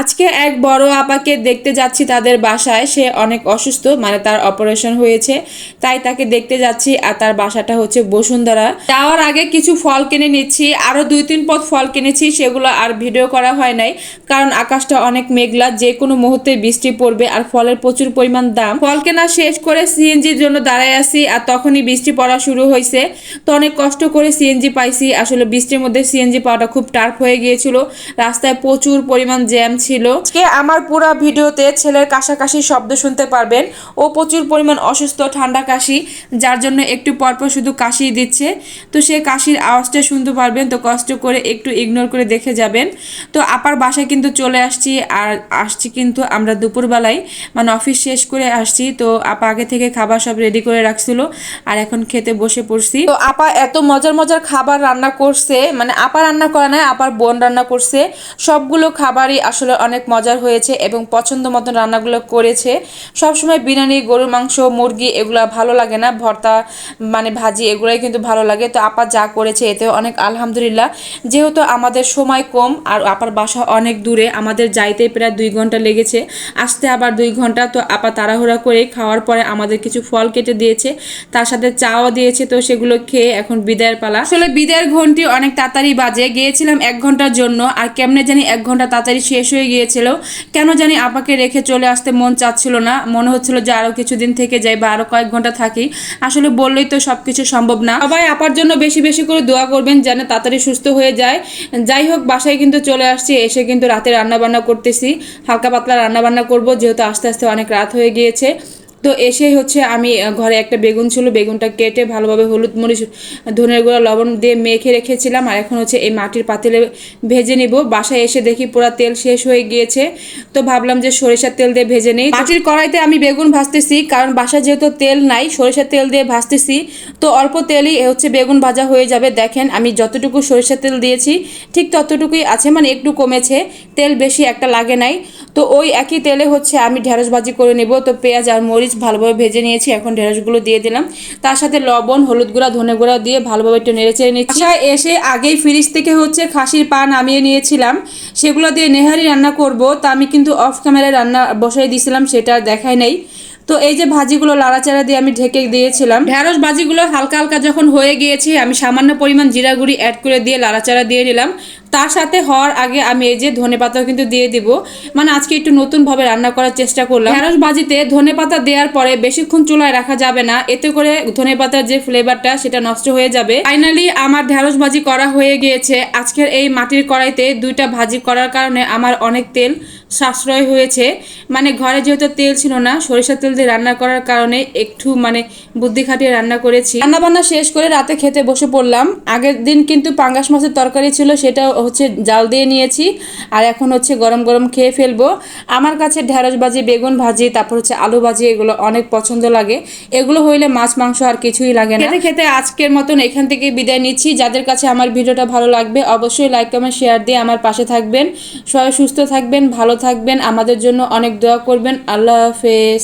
আজকে এক বড় আপাকে দেখতে যাচ্ছি তাদের বাসায়। সে অনেক অসুস্থ মানে তার অপারেশন হয়েছে। তাই তাকে দেখতে যাচ্ছি আর তার বাসাটা হচ্ছে বসুন্ধরা। যাওয়ার আগে কিছু ফল কিনে নিচ্ছি। আরও দুই তিন পথ ফল কিনেছি, সেগুলো আর ভিডিও করা হয় নাই। কারণ আকাশটা অনেক মেঘলা, যে কোনো মুহূর্তে বৃষ্টি পড়বে আর ফলের প্রচুর পরিমাণ দাম। ফল কেনা শেষ করে সিএনজির জন্য দাঁড়ায় আছি আর তখনই বৃষ্টি পড়া শুরু হয়েছে। তো অনেক কষ্ট করে সিএনজি পাইছি। আসলে বৃষ্টির মধ্যে সিএনজি পাওয়াটা খুব টার্ফ হয়ে গিয়েছিল। রাস্তায় প্রচুর পরিমাণ জ্যাম ছিল আজকে আমার পুরো ভিডিওতে ছেলের কাশাকাশি শব্দ শুনতে পারবেন। ও প্রচুর পরিমাণ অসুস্থ, ঠান্ডা কাশি, যার জন্য একটু পরপর শুধু কাশি দিচ্ছে। তো সে কাশির আওয়াজটা শুনতে পারবেন, তো কষ্ট করে একটু ইগনোর করে দেখে যাবেন। তো আপার বাসায় কিন্তু চলে আসছি, আর আসছি কিন্তু আমরা দুপুরবেলায় মানে অফিস শেষ করে আসছি। তো আপা আগে থেকে খাবার সব রেডি করে রাখছিল, আর এখন খেতে বসে পড়ছি। তো আপা এত মজার মজার খাবার রান্না করছে মানে আপা রান্না করে না আপার বোন রান্না করছে। সবগুলো খাবারই আসলে অনেক মজার হয়েছে এবং পছন্দ মতন রান্নাগুলো করেছে। সবসময় বিরিয়ানি, গরুর মাংস, মুরগি এগুলো ভালো লাগে না। ভর্তা মানে ভাজি এগুলোই কিন্তু ভালো লাগে। তো আপা যা করেছে এতে অনেক আলহামদুলিল্লাহ। যেহেতু আমাদের সময় কম আর আপার বাসা অনেক দূরে, আমাদের যাইতে প্রায় দুই ঘণ্টা লেগেছে। আসতে আবার দুই ঘণ্টা। তো আপা তাড়াহুড়া করে খাওয়ার পরে আমাদের কিছু ফল কেটে দিয়েছে। তার সাথে চাও দিয়েছে। তো সেগুলো খেয়ে এখন বিদায়ের পালা। আসলে বিদায়ের ঘন্টি অনেক তাড়াতাড়ি বাজে। গিয়েছিলাম এক ঘণ্টার জন্য। আর কেমনে জানি এক ঘণ্টা তাড়াতাড়ি শেষ হয়ে গিয়েছিল। কেন জানি আপাকে রেখে চলে আসতে মন চাচ্ছিল না। মনে হচ্ছিল যে আরও কিছুদিন থেকে যাই বা আরও কয়েক ঘণ্টা থাকি। আসলে বললেই তো সবকিছু সম্ভব না। সবাই আপার জন্য বেশি বেশি করে দোয়া করবেন যেন তাড়াতাড়ি সুস্থ হয়ে যায়। যাই হোক, বাসায় কিন্তু চলে আসছি, এসে কিন্তু রাতে রান্না বান্না করতেছি। হালকা পাতলা রান্নাবান্না করব, যেহেতু আস্তে আস্তে অনেক রাত হয়ে গিয়েছে। তো এসেই হচ্ছে আমি ঘরে একটা বেগুন ছিল, বেগুনটা কেটে ভালোভাবে হলুদ মরিচ, ধনের গুঁড়া, লবণ দিয়ে মেখে রেখেছিলাম। আর এখন হচ্ছে এই মাটির পাতিলে ভেজে নিব। বাসায় এসে দেখি পুরো তেল শেষ হয়ে গিয়েছে। তো ভাবলাম যে সরিষার তেল দিয়ে ভেজে নেই। মাটির কড়াইতে আমি বেগুন ভাজতেছি, কারণ বাসায় যেহেতু তেল নাই, সরিষার তেল দিয়ে ভাজতেছি। তো অল্প তেলই হচ্ছে বেগুন ভাজা হয়ে যাবে। দেখেন, আমি যতটুকু সরিষার তেল দিয়েছি, ঠিক ততটুকুই আছে মানে একটু কমেছে। তেল বেশি একটা লাগে নাই। তো ওই একই তেলে হচ্ছে আমি ঢেঁড়স ভাজি করে নেব। তো পেঁয়াজ আর মরিচ ভালোভাবে ভেজে নিয়েছি, এখন ঢেঁড়সগুলো দিয়ে দিলাম। তার সাথে লবণ, হলুদ গুঁড়া, ধনে গুঁড়া দিয়ে ভালোভাবে একটু নেড়ে চেড়ে নিচ্ছি। এসে আগেই ফ্রিজ থেকে হচ্ছে খাসির পা নামিয়ে নিয়েছিলাম। সেগুলো দিয়ে নেহারি রান্না করব, তা আমি কিন্তু অফ ক্যামেরায় রান্না বসাই দিয়েছিলাম, সেটা দেখাই নাই। তো এই যে ভাজিগুলো লাড়াচাড়া দিয়ে আমি ঢেকে দিয়েছিলাম। ঢেঁড়স ভাজিগুলো হালকা হালকা যখন হয়ে গিয়েছে, আমি সামান্য পরিমাণ জিরা গুঁড়ি অ্যাড করে দিয়ে লাড়াচাড়া দিয়ে নিলাম। তার সাথে হওয়ার আগে আমি এই যে ধনে পাতাও কিন্তু দিয়ে দিব। মানে আজকে একটু নতুনভাবে রান্না করার চেষ্টা করলাম। ঢেঁড়স ভাজিতে ধনে পাতা দেওয়ার পরে বেশিক্ষণ চুলায় রাখা যাবে না। এতে করে ধনে পাতার যে ফ্লেভারটা সেটা নষ্ট হয়ে যাবে। ফাইনালি আমার ঢেঁড়স ভাজি করা হয়ে গিয়েছে। আজকের এই মাটির কড়াইতে দুইটা ভাজি করার কারণে আমার অনেক তেল সাশ্রয় হয়েছে। মানে ঘরে যেহেতু তেল ছিল না, সরিষার তেল দিয়ে রান্না করার কারণে একটু মানে বুদ্ধি খাটিয়ে রান্না করেছি। রান্না বান্না শেষ করে রাতে খেতে বসে পড়লাম। আগের দিন কিন্তু পাঙ্গাস মাছের তরকারি ছিল, সেটা হচ্ছে জাল দিয়ে নিয়েছি। আর এখন হচ্ছে গরম গরম খেয়ে ফেলব। আমার কাছে ঢেঁড়স ভাজি, বেগুন ভাজি, তারপর হচ্ছে আলু ভাজি, এগুলো অনেক পছন্দ লাগে। এগুলো হইলে মাছ, মাংস আর কিছুই লাগে না। খেতে খেতে আজকের মতন এখান থেকে বিদায় নিচ্ছি। যাদের কাছে আমার ভিডিওটা ভালো লাগবে, অবশ্যই লাইক কমেন্ট শেয়ার দিয়ে আমার পাশে থাকবেন। সবাই সুস্থ থাকবেন, ভালো থাকবেন। আমাদের জন্য অনেক দোয়া করবেন। আল্লাহ হাফেজ।